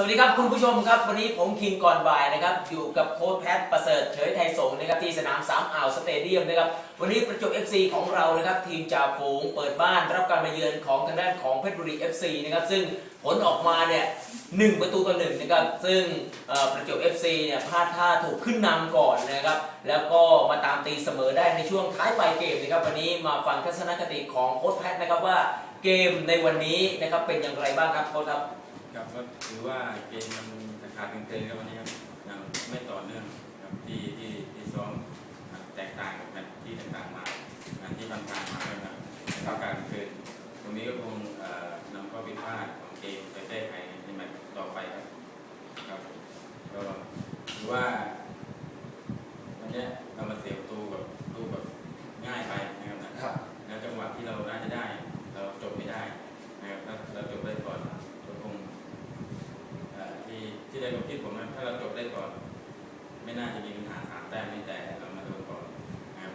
สวัสดีครับคุณผู้ชมครับ วันนี้ผมคิงก่อนบ่ายนะครับ อยู่กับโค้ชแพทประเสริฐเฉยไทยสงนะครับที่สนามสามอ่าวสเตเดียมนะครับวันนี้ประจวบ FC ของเรานะครับทีมจ่าฝูงเปิดบ้านรับการมาเยือนของทางด้านของเพชรบุรี FC นะครับซึ่งผลออกมาเนี่ยหนึ่งประตูต่อหนึ่งนะครับซึ่งประจวบ FC เนี่ยพลาดท่าถูกขึ้นนำก่อนนะครับแล้วก็มาตามตีเสมอได้ในช่วงท้ายปลายเกมนะครับวันนี้มาฟังทัศนคติของโค้ชแพทนะครับว่าเกมในวันนี้นะครับเป็นอย่างไรบ้างครับโค้ชครับ ครับก็ถือว่าเกมมันขาดเกรงๆครับวันนี้ครับยังไม่ต่อเนื่องครับที่ที่ที่ซ้อมแตกต่างกับแมตช์ที่ต่างๆมางานที่ผ่านมาแล้วครับการเกินตรงนี้ก็คงนำข้อผิดพลาดของเกมไปแก้ไขในแมตช์ต่อไปครับครับก็ถือว่าวันเนี้ยเรามาเสีย ผมนะถ้าเราจบได้ก่อน ไม่น่าจะมีปัญหาสามแต้มนี่แต่เรามาโดนก่อนนะครับ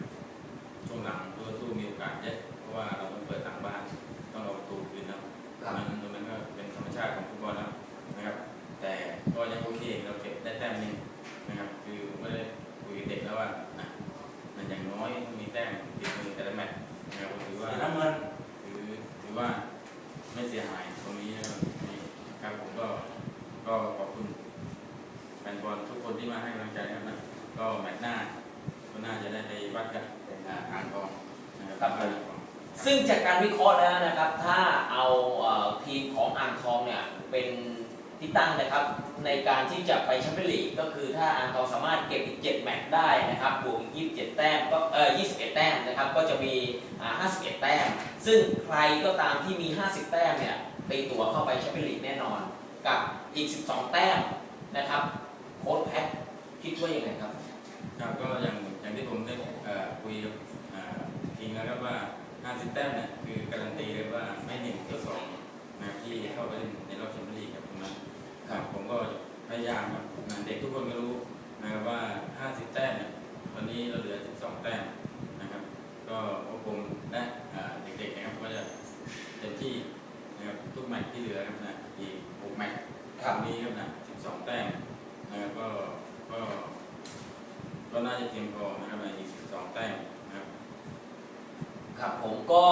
ช่วงหลังตัวสู้มีโอกาสเยอะเพราะว่าเราต้องเปิดหลังบ้านต้องเอาประตูคืนนะตรงนั้นตรงนั้นก็เป็นธรรมชาติของฟุตบอลแล้วนะครับ แต่ก็ยังโอเคเราเก็บได้แต้มหนึงนะครับ คือไม่ได้คุยกับเด็กแล้วว่านะมันอย่างน้อยต้องมีแต้มติดมือแต่ละแมตช์นะครับก็ถือว่า น้ำเงิน ถือถือว่าไม่เสียหายตรงนี้นะครับนี่ครับผมก็ก็ขอบคุณแฟนบอล ที่มาให้กำลังใจนะครับนะก็แมตช์หน้าก็น่าจะได้ไปวัดกันอ่าอ่างทองนะครับครับผม ซึ่งจากการวิเคราะห์แล้วนะครับ ถ้าเอาเอ่อทีมของอ่างทองเนี่ยเป็นที่ตั้งนะครับ ในการที่จะไปแชมเปี้ยนลีกก็คือถ้าอ่างทองสามารถเก็บอีก 7 แมตช์ได้นะครับบวกอีก27 แต้มก็เอ่อ21 แต้มนะครับก็จะมีอ่า51 แต้ม ซึ่งใครก็ตามที่มี 50 แต้มเนี่ยตีตัวเข้าไปแชมเปี้ยนลีกแน่นอน กับอีก 12 แต้มนะครับ คิดว่ายังไงครับครับก็อย่างอย่างที่ผมได้เอ่อคุยกับอ่าทีมแล้วครับว่า50แต้มเนี่ยคือการันตีเลยว่าไม่หนึ่งก็สองนะครับที่เข้าไปเล่นในรอบแชมเปี้ยนลีกครับตรงนั้นครับผมก็พยายามครับนะเด็กทุกคนก็รู้นะครับว่า 50 แต้มเนี่ยตอนนี้เราเหลือ 12 แต้มนะครับ ก็พวกผมและอ่าเด็กๆนะครับก็จะเต็มที่นะครับทุกแมตช์ที่เหลือนะครับนะอีก6แมตช์ครั้งนี้ครับนะ12 แต้มนะครับก็ ก็ก็น่าจะเพียงพอนะครับในอีก12แต้มนะครับครับผมก็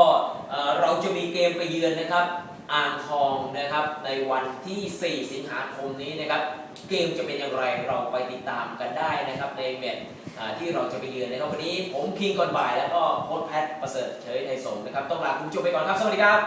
เอ่อเราจะมีเกมไปเยือนนะครับ อ่างทองนะครับในวันที่ 4 สิงหาคมนี้นะครับ เกมจะเป็นอย่างไรเราไปติดตามกันได้นะครับในแมตช์อ่าที่เราจะไปเยือนนะครับวันนี้ผมคิงก่อนบ่ายแล้วก็โค้ชแพทประเสริฐเฉยไทยสงฆ์นะครับต้องลาคุณผู้ชมไปก่อนครับสวัสดีครับ